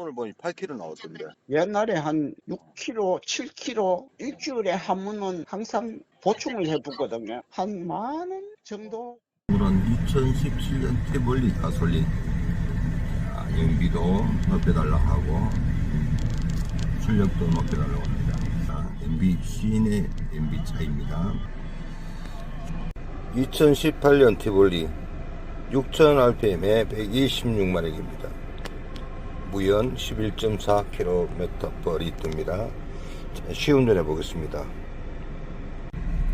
오늘 보니 8km 나왔던데. 옛날에 한 6kg, 7kg 일주일에 한 번은 항상 보충을 해보거든요. 한 만 원 정도. 오늘은 2017년 태블리 가솔린 아, 연비도 높여달라 하고 출력도 높여달라고 합니다. 자, MB 시인의 MB 차입니다. 2018년 티볼리 6000rpm에 126마력입니다. 무연 11.4km/L입니다. 자, 시운전해 보겠습니다.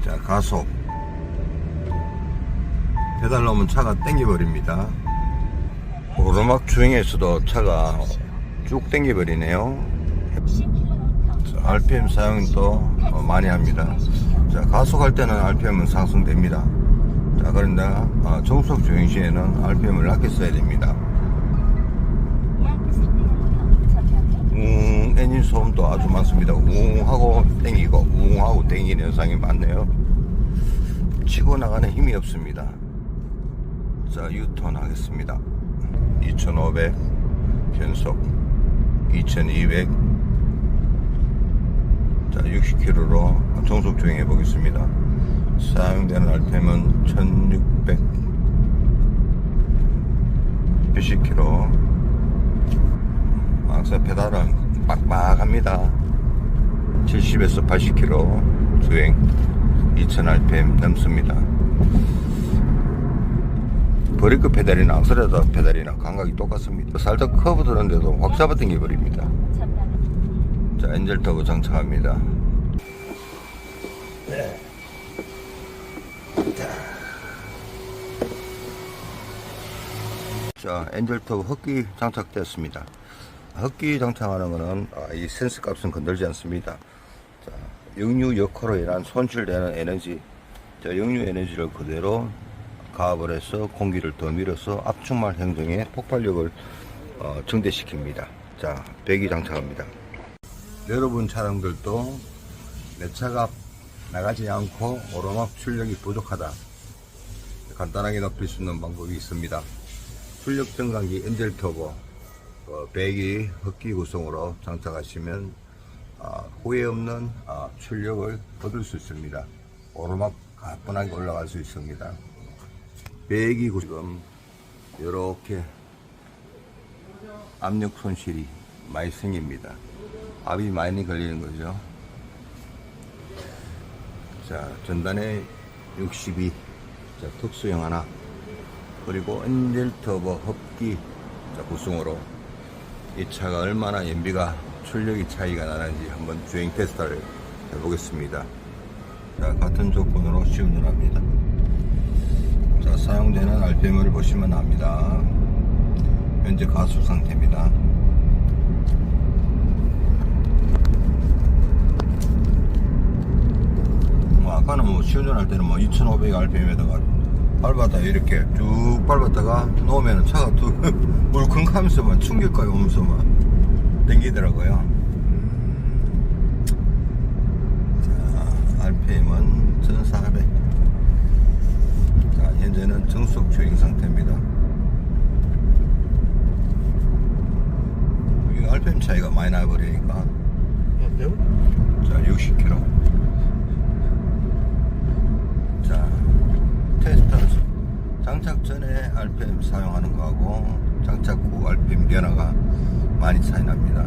자, 가속. 페달 놓으면 차가 땡겨버립니다. 오르막 주행에서도 차가 쭉 땡겨버리네요. 자, RPM 사용도 어, 많이 합니다. 자, 가속할 때는 RPM은 상승됩니다. 자, 그런데 어, 정속 주행 시에는 RPM을 낮게 써야 됩니다. 웅, 엔진 소음도 아주 많습니다. 웅 하고 땡기고, 웅 하고 땡기는 현상이 많네요. 치고 나가는 힘이 없습니다. 자, 유턴 하겠습니다. 2500 변속 2200 자, 60km로 정속 주행해 보겠습니다. 사용되는 RPM은 1600 80km 악사 페달은 빡빡합니다. 70에서 80km 주행 2000rpm 넘습니다. 브레이크 페달이나 악셀레터 페달이나 감각이 똑같습니다. 살짝 커브 드는데도 확 잡아당겨 버립니다. 자, 엔젤 터보 장착합니다. 네. 자, 엔젤 터보 흡기 장착되었습니다. 흡기 장착하는 것은 아, 이 센스 값은 건들지 않습니다. 자, 역류 역효로 인한 손실되는 에너지, 자, 역류 에너지를 그대로 가압을 해서 공기를 더 밀어서 압축말 행정의 폭발력을 어, 증대시킵니다. 자, 배기 장착합니다. 여러분 차량들도 내 차가 나가지 않고 오르막 출력이 부족하다. 간단하게 높일 수 있는 방법이 있습니다. 출력 증강기 엔젤 터보 어, 배기 흡기 구성으로 장착하시면 아, 후회 없는 아, 출력을 얻을 수 있습니다. 오르막 가뿐하게 올라갈 수 있습니다. 배기 구- 지금 이렇게 압력 손실이 많이 생깁니다. 압이 많이 걸리는 거죠. 자, 전단에 62, 자, 특수형 하나, 그리고 엔젤 터보 흡기 자, 구성으로 이 차가 얼마나 연비가 출력이 차이가 나는지 한번 주행 테스트를 해보겠습니다. 자, 같은 조건으로 시운전합니다. 자, 사용되는 RPM을 보시면 압니다. 현재 가속 상태입니다. 뭐 아까는 뭐 시운전할 때는 뭐 2,500 RPM에다가 밟았다 이렇게 쭉 밟았다가 놓으면 차가 또 물컹하면서 막 충격감이 오면서 막 땡기더라고요. 자, RPM은 1,400. 자, 현재는 정속 주행 상태입니다. 이 RPM 차이가 많이 나버리니까 자, 60km. 자, 테스트는 장착 전에 RPM 사용하는 거하고 장착 후 RPM 변화가 많이 차이 납니다.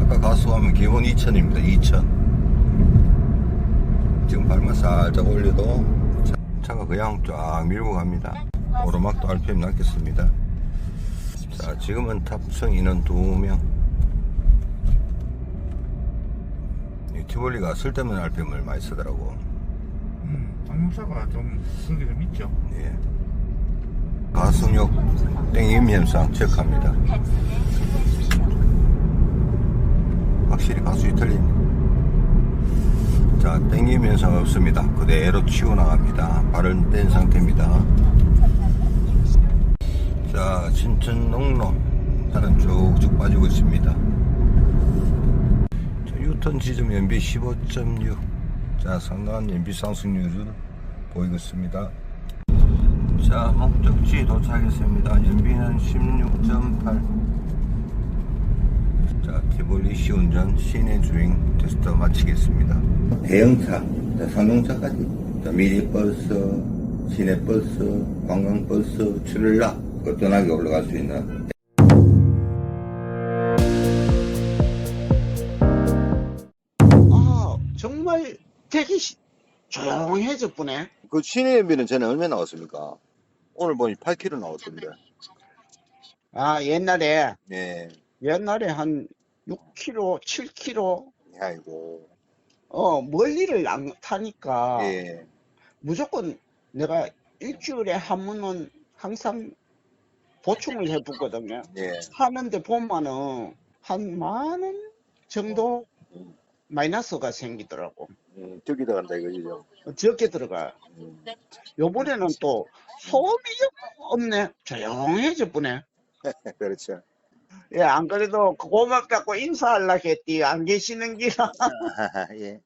아까 가수하면 기본 2000입니다. 2000. 지금 발만 살짝 올려도 차, 차가 그냥 쫙 밀고 갑니다. 오르막도 RPM 낮겠습니다. 자, 지금은 탑승 인원 2명. 이 티볼리가 쓸데없는 RPM을 많이 쓰더라고. 음, 항공사가 좀 그런 게 좀 있죠. 예. 가속력 땡김 현상 체크합니다. 확실히 가속이 틀린. 자, 땡김 현상 없습니다. 그대로 치고 나갑니다. 발은 뗀 상태입니다. 자, 신천 농로. 차는 쭉쭉 빠지고 있습니다. 자, 유턴 지점 연비 15.6. 자, 상당한 연비 상승률을 보이고 있습니다. 자, 목적지 도착했습니다. 연비는 16.8. ABC 운전 시내 주행 테스트 마치겠습니다. 대형차, 자, 상용차까지, 자, 미니버스, 시내버스, 관광버스, 출라 거뜬하게 올라갈 수 있는 아, 정말 되게 시- 조용해져 보네. 그 시내비는 전에 얼마 나왔습니까? 오늘 보니 8km 나왔던데. 아, 옛날에, 예. 옛날에 한 6km, 7km, 아이고. 어, 멀리를 안 타니까 예. 무조건 내가 일주일에 한 번은 항상 보충을 해보거든요. 예. 하는데 보면은 한 만 원 정도 음, 마이너스가 생기더라고. 음, 저기 들어간다 이거죠. 적게 들어가. 음. 요번에는 또 소음이 없네. 조용해져 보네. 그렇죠. 예, 안 그래도 고맙다고 인사하려고 했디. 안 계시는 기라. 예.